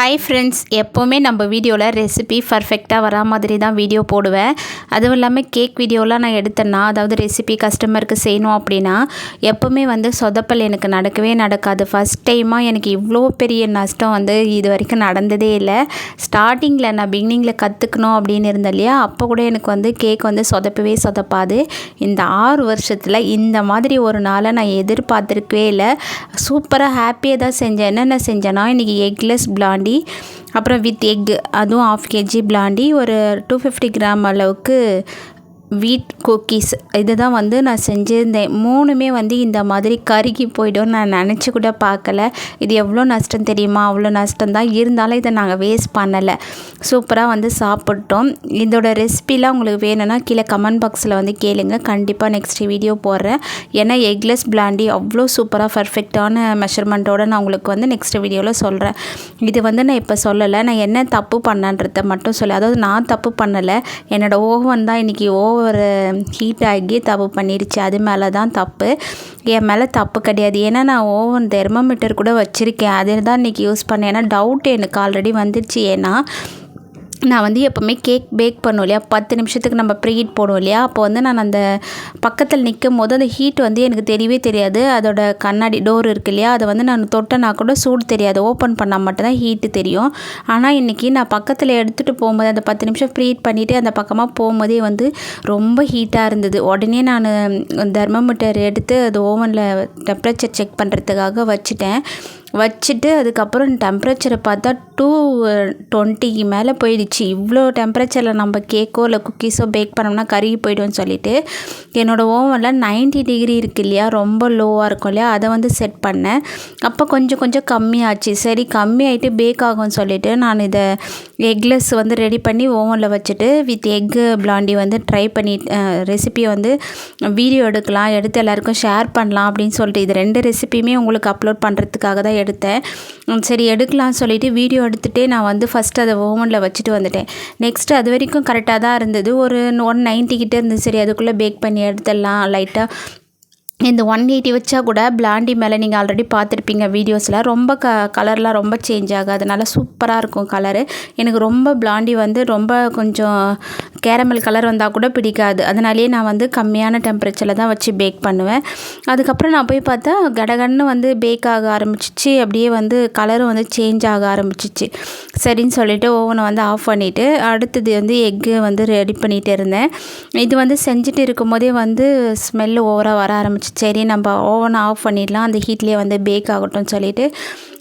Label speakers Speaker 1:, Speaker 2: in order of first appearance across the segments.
Speaker 1: Hi friends எப்போவுமே நம்ம வீடியோவில் ரெசிபி பர்ஃபெக்டாக வரா மாதிரி தான் வீடியோ போடுவேன். அதுவும் இல்லாமல் கேக் வீடியோலாம் நான் எடுத்தேன்னா அதாவது ரெசிபி கஸ்டமருக்கு செய்யணும் அப்படின்னா எப்போவுமே வந்து சொதப்பல் எனக்கு நடக்கவே நடக்காது. ஃபஸ்ட் டைமாக எனக்கு இவ்வளோ பெரிய நஷ்டம் வந்து இது வரைக்கும் நடந்ததே இல்லை. ஸ்டார்டிங்கில் நான் பிகினிங்கில் கற்றுக்கணும் அப்படின்னு இருந்தேன் இல்லையா? அப்போ கூட எனக்கு வந்து கேக் வந்து சொதப்பவே சொதப்பாது. இந்த ஆறு வருஷத்தில் இந்த மாதிரி ஒரு நாளை நான் எதிர்பார்த்துருக்கவே இல்லை. சூப்பராக ஹாப்பியாக தான் செஞ்சேன். என்னென்ன செஞ்சேன்னா இன்றைக்கி எக்லெஸ் பிளாண்டி அப்புறம் வித் எக் அதுவும் ஆஃப் கேஜி பிளாண்டி ஒரு டூ ஃபிஃப்டி கிராம் அளவுக்கு வீட் குக்கீஸ் இது தான் வந்து நான் செஞ்சுருந்தேன். மூணுமே வந்து இந்த மாதிரி கருகி போய்டும் நான் நினச்சி கூட பார்க்கல. இது எவ்வளோ நஷ்டம் தெரியுமா? அவ்வளோ நஷ்டம் தான் இருந்தாலும் இதை நாங்கள் வேஸ்ட் பண்ணலை. சூப்பராக வந்து சாப்பிட்டோம். இதோட ரெசிபிலாம் உங்களுக்கு வேணும்னா கீழே கமெண்ட் பாக்ஸில் வந்து கேளுங்க. கண்டிப்பாக நெக்ஸ்ட் வீடியோ போடுறேன். ஏன்னா எக்லெஸ் பிளாண்டி அவ்வளோ சூப்பராக பர்ஃபெக்டான மெஷர்மெண்ட்டோடு நான் உங்களுக்கு வந்து நெக்ஸ்ட் வீடியோவில் சொல்கிறேன் இது வந்து நான் இப்போ சொல்லலை. நான் என்ன தப்பு பண்ணன்றதை மட்டும் சொல்லி அதாவது நான் தப்பு பண்ணலை. என்னோடய ஓவன் தான் இன்றைக்கி ஒரு ஹீட் ஆகி தப்பு பண்ணிடுச்சு அது மேலே தான் தப்பு. என் மேலே தப்பு கிடையாது. ஏன்னா நான் ஓவன் தெர்மோமீட்டர் கூட வச்சுருக்கேன். அதில் தான் இன்றைக்கி யூஸ் பண்ணேன். ஏன்னா டவுட் எனக்கு ஆல்ரெடி வந்துடுச்சு ஏன்னா நான் வந்து எப்போவுமே கேக் பேக் பண்ணுவோம் இல்லையா? பத்து நிமிஷத்துக்கு நம்ம ப்ரீ ஹீட் போடுவோம் இல்லையா? அப்போ வந்து நான் அந்த பக்கத்தில் நிற்கும் போது அந்த ஹீட் வந்து எனக்கு தெரியவே தெரியாது. அதோட கண்ணாடி டோர் இருக்கு இல்லையா? அதை வந்து நான் தொட்டனா கூட சூடு தெரியாது. ஓப்பன் பண்ணால் மட்டும்தான் ஹீட்டு தெரியும். ஆனால் இன்றைக்கி நான் பக்கத்தில் எடுத்துகிட்டு போகும்போது அந்த பத்து நிமிஷம் ப்ரீ ஹீட் பண்ணிவிட்டு அந்த பக்கமாக போகும்போதே வந்து ரொம்ப ஹீட்டாக இருந்தது. உடனே நான் தெர்மோமீட்டர் எடுத்து அது ஓவனில் டெம்பரேச்சர் செக் பண்ணுறதுக்காக வச்சுட்டேன். வச்சுட்டு அதுக்கப்புறம் டெம்பரேச்சரை பார்த்தா டூ டுவெண்ட்டிக்கு மேலே போயிடுச்சு. இவ்வளோ டெம்பரேச்சரில் நம்ம கேக்கோ இல்லை குக்கீஸோ பேக் பண்ணோம்னா கருகி போய்டும்னு சொல்லிட்டு என்னோடய ஓவனில் நைன்ட்டி டிகிரி இருக்கு இல்லையா? ரொம்ப லோவாக இருக்கும் இல்லையா? அதை வந்து செட் பண்ணேன். அப்போ கொஞ்சம் கொஞ்சம் கம்மியாச்சு. சரி கம்மியாயிட்டு பேக் ஆகும்னு சொல்லிட்டு நான் இதை எக்லெஸ் வந்து ரெடி பண்ணி ஓவனில் வச்சுட்டு வித் எக்கு பிளாண்டி வந்து ட்ரை பண்ணி ரெசிபியை வந்து வீடியோ எடுக்கலாம் எடுத்து எல்லாருக்கும் ஷேர் பண்ணலாம் அப்படின்னு சொல்லிட்டு இது ரெண்டு ரெசிபியுமே உங்களுக்கு அப்லோட் பண்ணுறதுக்காக தான் எடுத்தேன். சரி எடுக்கலாம்னு சொல்லிவிட்டு வீடியோ எடுத்துகிட்டே நான் வந்து ஃபஸ்ட்டு அதை ஓவனில் வச்சுட்டு வந்துட்டேன். நெக்ஸ்ட்டு அது வரைக்கும் கரெக்டாக தான் இருந்தது. ஒரு ஒன் நைன்ட்டி கிட்டே இருந்தது. சரி அதுக்குள்ளே பேக் பண்ணி எடுத்துடலாம் லைட்டாக இந்த ஒன் எயிட்டி வச்சா கூட பிளாண்டி மேலே நீங்கள் ஆல்ரெடி பார்த்துருப்பீங்க வீடியோஸில் ரொம்ப க கலர்லாம் ரொம்ப சேஞ்ச் ஆகாது. நல்லா சூப்பராக இருக்கும் கலரு எனக்கு ரொம்ப பிளாண்டி வந்து ரொம்ப கொஞ்சம் கேரமல் கலர் வந்தால் கூட பிடிக்காது. அதனாலேயே நான் வந்து கம்மியான டெம்பரேச்சரில் தான் வச்சு பேக் பண்ணுவேன். அதுக்கப்புறம் நான் போய் பார்த்தா கடகடன்னு வந்து பேக் ஆக ஆரம்பிச்சிச்சு. அப்படியே வந்து கலரும் வந்து சேஞ்ச் ஆக ஆரம்பிச்சிச்சு. சரின்னு சொல்லிவிட்டு ஓவனை வந்து ஆஃப் பண்ணிவிட்டு அடுத்தது வந்து எக்கு வந்து ரெடி பண்ணிகிட்டு இருந்தேன். இது வந்து செஞ்சுட்டு இருக்கும்போதே வந்து ஸ்மெல் ஓவராக வர ஆரம்பிச்சு. சரி நம்ம ஓவனை ஆஃப் பண்ணிடலாம். அந்த ஹீட்லேயே வந்து பேக் ஆகட்டும்னு சொல்லிவிட்டு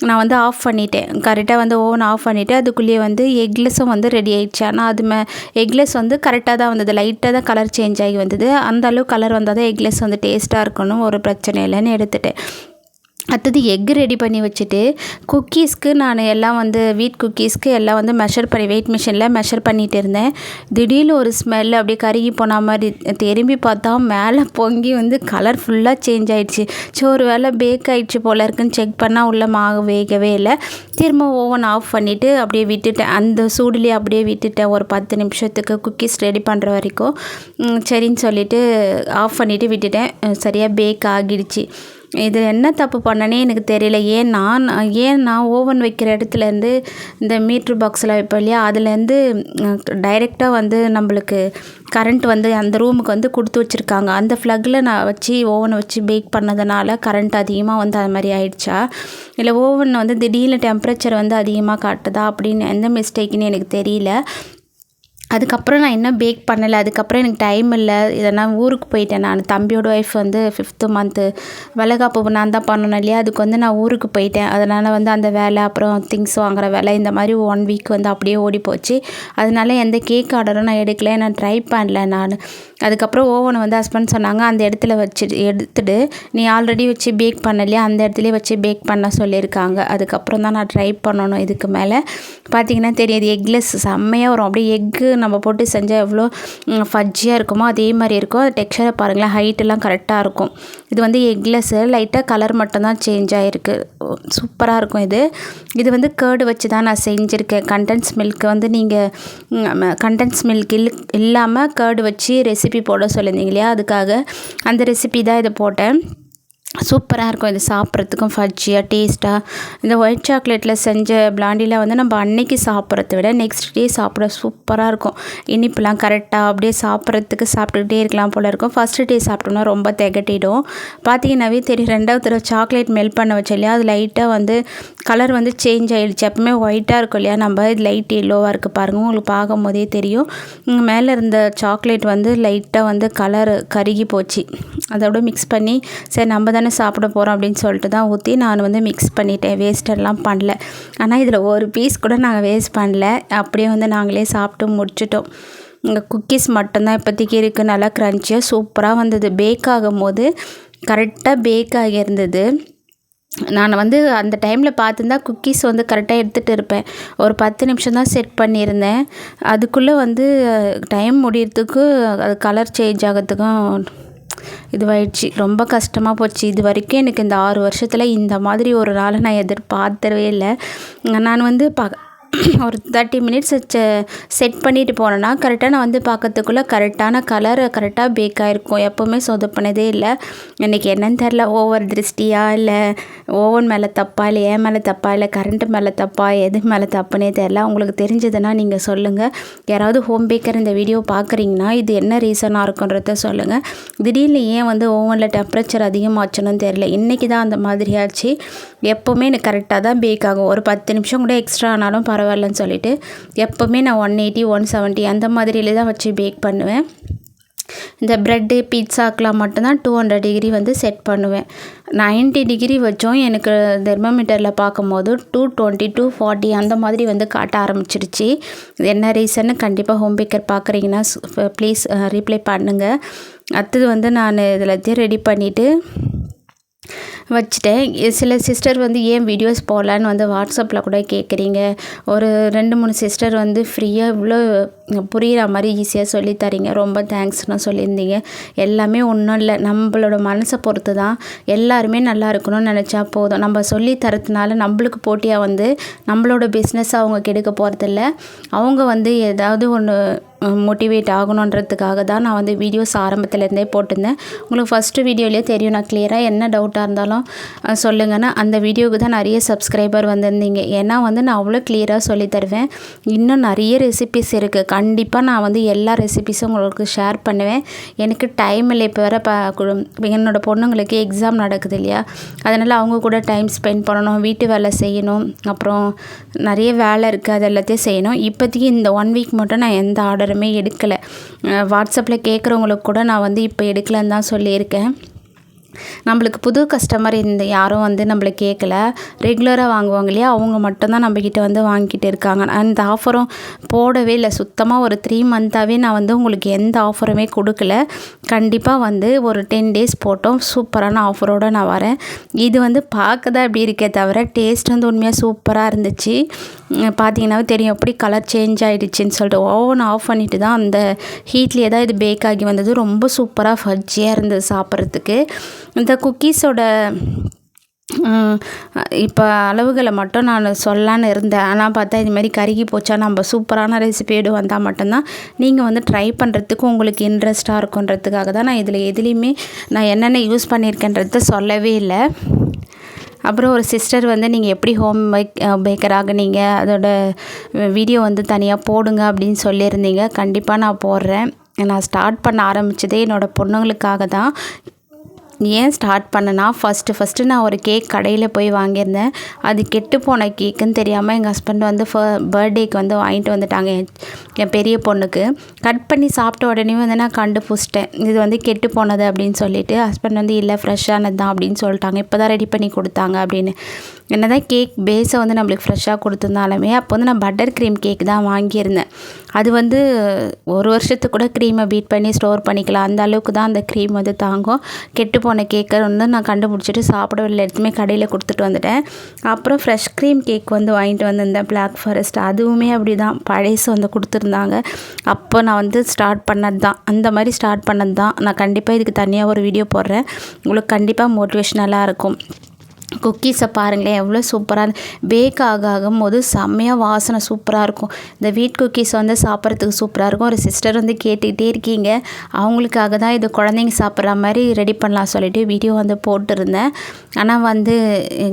Speaker 1: நான் வந்து ஆஃப் பண்ணிட்டேன். கரெக்டாக வந்து ஓவன் ஆஃப் பண்ணிவிட்டு அதுக்குள்ளேயே வந்து எக்லெஸும் வந்து ரெடி ஆகிடுச்சு ஆனால் அது மே எக்லெஸ் வந்து கரெக்டாக தான் வந்தது. லைட்டாக தான் கலர் சேஞ்ச் ஆகி வந்தது. அந்தளவு கலர் வந்தால் தான் எக்லெஸ் வந்து டேஸ்ட்டாக இருக்கணும். ஒரு பிரச்சனை இல்லைன்னு எடுத்துட்டேன். அடுத்தது எக்கு ரெடி பண்ணி வச்சுட்டு குக்கீஸ்க்கு நான் எல்லாம் வந்து வீட் குக்கீஸ்க்கு எல்லாம் வந்து மெஷர் பண்ணி வெயிட் மிஷினில் மெஷர் பண்ணிகிட்டு இருந்தேன். திடீர்னு ஒரு ஸ்மெல் அப்படியே கருகி போன மாதிரி திரும்பி பார்த்தா மேலே பொங்கி வந்து கலர் ஃபுல்லாக சேஞ்ச் ஆகிடுச்சு ஸோ ஒரு வேளை பேக் ஆகிடுச்சு போல இருக்குன்னு செக் பண்ணால் உள்ள மாவு வேகவே இல்லை. திரும்ப ஓவன் ஆஃப் பண்ணிவிட்டு அப்படியே விட்டுட்டேன். அந்த சூடுலேயே அப்படியே விட்டுட்டேன். ஒரு பத்து நிமிஷத்துக்கு குக்கீஸ் ரெடி பண்ணுற வரைக்கும். சரின்னு சொல்லிவிட்டு ஆஃப் பண்ணிவிட்டு விட்டுட்டேன். சரியாக பேக் ஆகிடுச்சு. இது என்ன தப்பு பண்ணனே எனக்கு தெரியல. ஏன்னா ஏன் நான் ஓவன் வைக்கிற இடத்துலேருந்து இந்த மீட்ரு பாக்ஸில் வைப்போம் இல்லையா? அதுலேருந்து டைரெக்டாக வந்து நம்மளுக்கு கரண்ட் வந்து அந்த ரூமுக்கு வந்து கொடுத்து வச்சுருக்காங்க. அந்த ஃப்ளக்கில் நான் வச்சு ஓவனை வச்சு பேக் பண்ணதுனால கரண்ட் அதிகமாக வந்து அது மாதிரி ஆயிடுச்சா? இல்லை ஓவன் வந்து திடீர்னு டெம்பரேச்சர் வந்து அதிகமாக காட்டுதா அப்படின்னு எந்த மிஸ்டேக்குன்னு எனக்கு தெரியல. அதுக்கப்புறம் நான் இன்னும் பேக் பண்ணலை. அதுக்கப்புறம் எனக்கு டைம் இல்லை. இதெல்லாம் ஊருக்கு போயிட்டேன் நான். தம்பியோட ஒய்ஃப் வந்து ஃபிஃப்த்து மந்த்து வளகாப்பு நான் தான் பண்ணணும் இல்லையா? அதுக்கு வந்து நான் ஊருக்கு போயிட்டேன். அதனால் வந்து அந்த வேலை அப்புறம் திங்ஸ் வாங்குகிற வேலை இந்த மாதிரி ஒன் வீக் வந்து அப்படியே ஓடி போச்சு. அதனால எந்த கேக் ஆர்டரும் நான் எடுக்கல. நான் ட்ரை பண்ணல நான். அதுக்கப்புறம் ஓவனை வந்து ஹஸ்பண்ட் சொன்னாங்க அந்த இடத்துல வச்சு எடுத்துட்டு நீ ஆல்ரெடி வச்சு பேக் பண்ணலையா அந்த இடத்துலையே வச்சு பேக் பண்ண சொல்லியிருக்காங்க. அதுக்கப்புறம் தான் நான் ட்ரை பண்ணணும் இதுக்கு மேலே. பார்த்தீங்கன்னா தெரியாது எக்லெஸ் செம்மையாக வரும். அப்படியே எக்கு நம்ம போட்டு செஞ்சால் எவ்வளோ ஃபஜ்ஜியாக இருக்குமோ அதே மாதிரி இருக்கும். அது டெக்ஸ்சரை பாருங்களேன் ஹைட்டெல்லாம் கரெக்டாக இருக்கும். இது வந்து எக்லெஸ்ஸு லைட்டாக கலர் மட்டும்தான் சேஞ்ச் ஆகிருக்கு சூப்பராக இருக்கும் இது. இது வந்து கேர்டு வச்சு தான் நான் செஞ்சுருக்கேன். கண்டென்ஸ் மில்க் வந்து நீங்கள் கண்டென்ஸ் மில்க் இல் இல்லாமல் கேர்டு வச்சு ரெசிபி போட சொல்லியிருந்தீங்க இல்லையா? அதுக்காக அந்த ரெசிபி தான் இதை போட்டேன். சூப்பராக இருக்கும் இது சாப்பிட்றதுக்கும் ஃபஜ்ஜியாக டேஸ்ட்டாக இந்த ஒயிட் சாக்லேட்டில் செஞ்ச பிளாண்டியில் வந்து நம்ம அன்னைக்கு சாப்பிட்றத விட நெக்ஸ்ட் டே சாப்பிட சூப்பராக இருக்கும். இனிப்புலாம் கரெக்டாக அப்படியே சாப்பிட்றதுக்கு சாப்பிட்டுக்கிட்டே இருக்கலாம் போல் இருக்கும். ஃபஸ்ட்டு டே சாப்பிட்டோம்னா ரொம்ப திகட்டிடும். பார்த்தீங்கன்னாவே தெரியும் ரெண்டாவது தடவை சாக்லேட் மெல்ட் பண்ண வச்சோம் இல்லையா? அது லைட்டாக வந்து கலர் வந்து சேஞ்ச் ஆகிடுச்சு எப்பவுமே ஒயிட்டாக இருக்கும் இல்லையா? நம்ம இது லைட் எல்லோவாக இருக்குது பாருங்கள் உங்களுக்கு பார்க்கும் போதே தெரியும் மேலே இருந்த சாக்லேட் வந்து லைட்டாக வந்து கலர் கருகி போச்சு. அதோட மிக்ஸ் பண்ணி சரி நம்ம தானே சாப்பிட போகிறோம் அப்படின்னு சொல்லிட்டு தான் ஊற்றி நான் வந்து மிக்ஸ் பண்ணிட்டேன். வேஸ்டெல்லாம் பண்ணல. ஆனால் இதில் ஒரு பீஸ் கூட நாங்கள் வேஸ்ட் பண்ணல. அப்படியே வந்து நாங்களே சாப்பிட்டு முடிச்சிட்டோம். இங்கே குக்கீஸ் மட்டும்தான் இப்போதைக்கு இருக்குது நல்லா க்ரன்ச்சியாக சூப்பராக வந்தது. பேக் ஆகும் போது கரெக்டாக பேக் ஆகியிருந்தது. நான் வந்து அந்த டைமில் பார்த்துருந்தா குக்கீஸ் வந்து கரெக்டாக எடுத்துகிட்டு இருப்பேன். ஒரு பத்து நிமிஷம் தான் செட் பண்ணியிருந்தேன். அதுக்குள்ளே வந்து டைம் முடியறதுக்கு அது கலர் சேஞ்ச் ஆகிறதுக்கும் இதுவாயிடுச்சு. ரொம்ப கஷ்டமாக போச்சு. இது வரைக்கும் எனக்கு இந்த ஆறு வருஷத்தில் இந்த மாதிரி ஒரு நாளை நான் எதிர்பார்த்தவே இல்லை. நான் வந்து ப ஒரு தேர்ட்டி மினிட்ஸ் செட் பண்ணிட்டு போனேன்னா கரெக்டாக நான் வந்து பார்க்கறதுக்குள்ளே கரெக்டான கலர் கரெக்டாக பேக் ஆகிருக்கும் எப்போவுமே சொதப்பினதே இல்லை. இன்றைக்கி என்னன்னு தெரில ஓவர் திருஷ்டியா இல்லை? ஓவன் மேலே தப்பா இல்லை? ஏன் மேலே தப்பா இல்லை? கரண்ட்டு மேலே தப்பா? எது மேலே தப்புனே தெரில உங்களுக்கு தெரிஞ்சதுன்னா நீங்கள் சொல்லுங்கள் யாராவது ஹோம் பேக்கர் இந்த வீடியோ பார்க்குறீங்கன்னா இது என்ன ரீசனாக இருக்குன்றத சொல்லுங்கள் திடீர்னு ஏன் வந்து ஓவனில் டெம்பரேச்சர் அதிகமாச்சுன்னு தெரில இன்றைக்கி தான் அந்த மாதிரி ஆச்சு. எப்போவுமே எனக்கு கரெக்டாக தான் பேக் ஆகும். ஒரு பத்து நிமிஷம் கூட எக்ஸ்ட்ரா ஆனாலும் பரவாயில்லன்னு சொல்லிட்டு எப்போவுமே நான் ஒன் எயிட்டி ஒன் செவன்ட்டி அந்த மாதிரியில தான் வச்சு பேக் பண்ணுவேன். இந்த ப்ரெட்டு பீட்சாக்கெலாம் மட்டும்தான் டூ ஹண்ட்ரட் டிகிரி வந்து செட் பண்ணுவேன். நைன்ட்டி டிகிரி வச்சோம் எனக்கு தெர்மோமீட்டரில் பார்க்கும்போது டூ டுவெண்ட்டி டூ ஃபார்ட்டி அந்த மாதிரி வந்து காட்ட ஆரம்பிச்சிடுச்சு இது என்ன ரீசன்னு கண்டிப்பாக ஹோம் பேக்கர் பார்க்குறீங்கன்னா ப்ளீஸ் ரீப்ளை பண்ணுங்கள் அடுத்தது வந்து நான் இதில் ரெடி பண்ணிவிட்டு வச்சுட்டேன். சில சிஸ்டர் வந்து ஏன் வீடியோஸ் போடலான்னு வந்து வாட்ஸ்அப்பில் கூட கேட்குறீங்க ஒரு ரெண்டு மூணு சிஸ்டர் வந்து ஃப்ரீயாக இவ்வளோ புரிகிற மாதிரி ஈஸியாக சொல்லித்தரீங்க. ரொம்ப தேங்க்ஸ்னு சொல்லியிருந்தீங்க. எல்லாமே ஒன்றும் இல்லை. நம்மளோட மனசை பொறுத்து தான் எல்லாருமே நல்லா இருக்கணும்னு நினச்சா போதும். நம்ம சொல்லி தரதுனால நம்மளுக்கு போட்டியாக வந்து நம்மளோட பிஸ்னஸ் அவங்க கெடுக்க போகிறதில்ல அவங்க வந்து ஏதாவது ஒன்று மோட்டிவேட் ஆகணுன்றதுக்காக தான் நான் வந்து வீடியோஸ் ஆரம்பத்துலேருந்தே போட்டிருந்தேன். உங்களுக்கு ஃபஸ்ட்டு வீடியோலேயே தெரியும். நான் கிளியராக என்ன டவுட்டாக இருந்தாலும் சொல்லுங்கன்னா. அந்த வீடியோவுக்கு தான் நிறைய சப்ஸ்கிரைபர் வந்திருந்தீங்க. ஏன்னா வந்து நான் அவ்வளோ கிளியராக சொல்லி தருவேன் இன்னும் நிறைய ரெசிபிஸ் இருக்குது கண்டிப்பாக நான் வந்து எல்லா ரெசிபிஸும் உங்களுக்கு ஷேர் பண்ணுவேன். எனக்கு டைம் இல்லை இப்போ வேறு ப என்னோடய பொண்ணுங்களுக்கு எக்ஸாம் நடக்குது இல்லையா? அதனால் அவங்க கூட டைம் ஸ்பெண்ட் பண்ணணும் வீட்டு வேலை செய்யணும் அப்புறம் நிறைய வேலை இருக்குது அது எல்லாத்தையும் செய்யணும். இப்போதைக்கு இந்த ஒன் வீக் மட்டும் நான் எந்த ஆர்டருமே எடுக்கலை. வாட்ஸ்அப்பில் கேட்குறவங்களுக்கு கூட நான் வந்து இப்போ எடுக்கலைன்னு தான் சொல்லியிருக்கேன். நம்மளுக்கு புது கஸ்டமர் இந்த யாரும் வந்து நம்மளை கேட்கல ரெகுலராக வாங்குவாங்க இல்லையா? அவங்க மட்டும்தான் நம்மக்கிட்ட வந்து வாங்கிட்டு இருக்காங்க. அந்த ஆஃபரும் போடவே இல்லை. சுத்தமாக ஒரு த்ரீ மந்த்தாகவே நான் வந்து உங்களுக்கு எந்த ஆஃபருமே கொடுக்கல. கண்டிப்பாக வந்து ஒரு டென் டேஸ் போட்டோம். சூப்பரான ஆஃபரோடு நான் வரேன். இது வந்து பார்க்க தான் இப்படி இருக்கே தவிர டேஸ்ட் வந்து உண்மையாக சூப்பராக இருந்துச்சு. பார்த்தீங்கன்னாவே தெரியும். எப்படி கலர் சேஞ்ச் ஆகிடுச்சின்னு சொல்லிட்டு ஓவன் ஆஃப் பண்ணிவிட்டு தான் அந்த ஹீட்லேயே தான் இது பேக் ஆகி வந்தது. ரொம்ப சூப்பராக ஃபஜ்ஜியாக இருந்தது சாப்பிட்றதுக்கு. இந்த குக்கீஸோட இப்போ அளவுகளை மட்டும் நான் சொல்லான்னு இருந்தேன். ஆனால் பார்த்தா இதுமாதிரி கருகி போச்சா நம்ம சூப்பரான ரெசிபியோடு வந்தால் மட்டும்தான் நீங்கள் வந்து ட்ரை பண்ணுறதுக்கு உங்களுக்கு இன்ட்ரெஸ்ட்டாக இருக்குன்றதுக்காக தான் நான் இதில் எதுலேயுமே நான் என்னென்ன யூஸ் பண்ணியிருக்கேன்றத சொல்லவே இல்லை. அப்புறம் ஒரு சிஸ்டர் வந்து நீங்கள் எப்படி ஹோம் பேக் பேக்கர் ஆகுனீங்க அதோட வீடியோ வந்து தனியாக போடுங்க அப்படின்னு சொல்லியிருந்தீங்க. கண்டிப்பாக நான் போடுறேன். நான் ஸ்டார்ட் பண்ண ஆரம்பித்ததே என்னோடய பொண்ணுங்களுக்காக தான். ஏன் ஸ்டார்ட் பண்ணேன்னா ஃபஸ்ட்டு ஃபஸ்ட்டு நான் ஒரு கேக் கடையில் போய் வாங்கியிருந்தேன். அது கெட்டு போன கேக்குன்னு தெரியாமல் எங்கள் ஹஸ்பண்ட் வந்து ஃப பர்த்டேக்கு வந்து வாங்கிட்டு வந்துட்டாங்க என் பெரிய பொண்ணுக்கு. கட் பண்ணி சாப்பிட்ட உடனே வந்து நான் கண்டுபிடிச்சிட்டேன். இது வந்து கெட்டு போனது அப்படின்னு சொல்லிட்டு ஹஸ்பண்ட் வந்து இல்லை ஃப்ரெஷ்ஷானது தான் அப்படின்னு சொல்லிட்டாங்க. இப்போ தான் ரெடி பண்ணி கொடுத்தாங்க அப்படின்னு. என்ன தான் கேக் பேஸை வந்து நம்மளுக்கு ஃப்ரெஷ்ஷாக கொடுத்துருந்தாலுமே அப்போ வந்து நான் பட்டர் க்ரீம் கேக் தான் வாங்கியிருந்தேன். அது வந்து ஒரு வருஷத்துக்கு கூட க்ரீமை பீட் பண்ணி ஸ்டோர் பண்ணிக்கலாம். அந்த அளவுக்கு தான் அந்த க்ரீம் வந்து தாங்கும். கெட்டு போன கேக்கை வந்து நான் கண்டுபிடிச்சிட்டு சாப்பிடவில்லை எடுத்துமே கடையில் கொடுத்துட்டு வந்துட்டேன். அப்புறம் ஃப்ரெஷ் க்ரீம் கேக் வந்து வாங்கிட்டு வந்திருந்தேன் பிளாக் ஃபாரஸ்ட் அதுவுமே அப்படி தான் பழசு வந்து கொடுத்துருந்தாங்க. அப்போ நான் வந்து ஸ்டார்ட் பண்ணது தான் அந்த மாதிரி ஸ்டார்ட் பண்ணது தான் நான் கண்டிப்பாக இதுக்கு தனியாக ஒரு வீடியோ போடுறேன். உங்களுக்கு கண்டிப்பாக மோட்டிவேஷ்னலாக இருக்கும். குக்கீஸை பாருங்களேன் எவ்வளோ சூப்பராக பேக் ஆக ஆகும் போது செம்மையாக வாசனை சூப்பராக இருக்கும். இந்த வீட் குக்கீஸ் வந்து சாப்பிட்றதுக்கு சூப்பராக இருக்கும். ஒரு சிஸ்டர் வந்து கேட்டுக்கிட்டே இருக்கீங்க. அவங்களுக்காக தான் இது குழந்தைங்க சாப்பிட்ற மாதிரி ரெடி பண்ணலாம் சொல்லிவிட்டு வீடியோ வந்து போட்டிருந்தேன். ஆனால் வந்து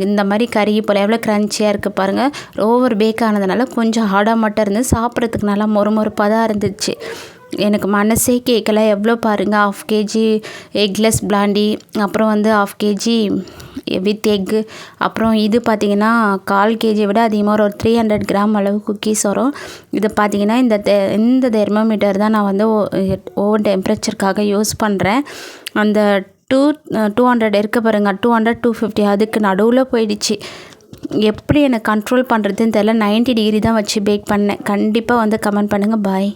Speaker 1: இந்த மாதிரி கருகி போல் எவ்வளோ க்ரன்ச்சியாக இருக்குது பாருங்கள் ஓவர் பேக் ஆனதுனால கொஞ்சம் ஹார்டாக மட்டும் இருந்து சாப்பிட்றதுக்கு நல்லா மொறுமொறுப்பாக தான் இருந்துச்சு. எனக்கு மனசே கேட்கல எவ்வளோ பாருங்கள் ஆஃப் கேஜி எக்லெஸ் பிளாண்டி அப்புறம் வந்து ஆஃப் கேஜி வித் எக்கு அப்புறம் இது பார்த்திங்கன்னா கால் கேஜியை விட அதிகமாக ஒரு த்ரீ ஹண்ட்ரட் கிராம் அளவு குக்கீஸ் வரும். இது பார்த்திங்கன்னா இந்த இந்த தெர்மோமீட்டர் தான் நான் வந்து ஓவன் டெம்பரேச்சருக்காக யூஸ் பண்ணுறேன் அந்த டூ டூ ஹண்ட்ரட் இருக்க பாருங்கள் டூ ஹண்ட்ரட் டூ ஃபிஃப்டி அதுக்கு நடுவில் போயிடுச்சு. எப்படி எனக்கு கண்ட்ரோல் பண்ணுறதுன்னு தெரில நைன்ட்டி டிகிரி தான் வச்சு பேக் பண்ணேன். கண்டிப்பாக வந்து கமெண்ட் பண்ணுங்கள் பாய்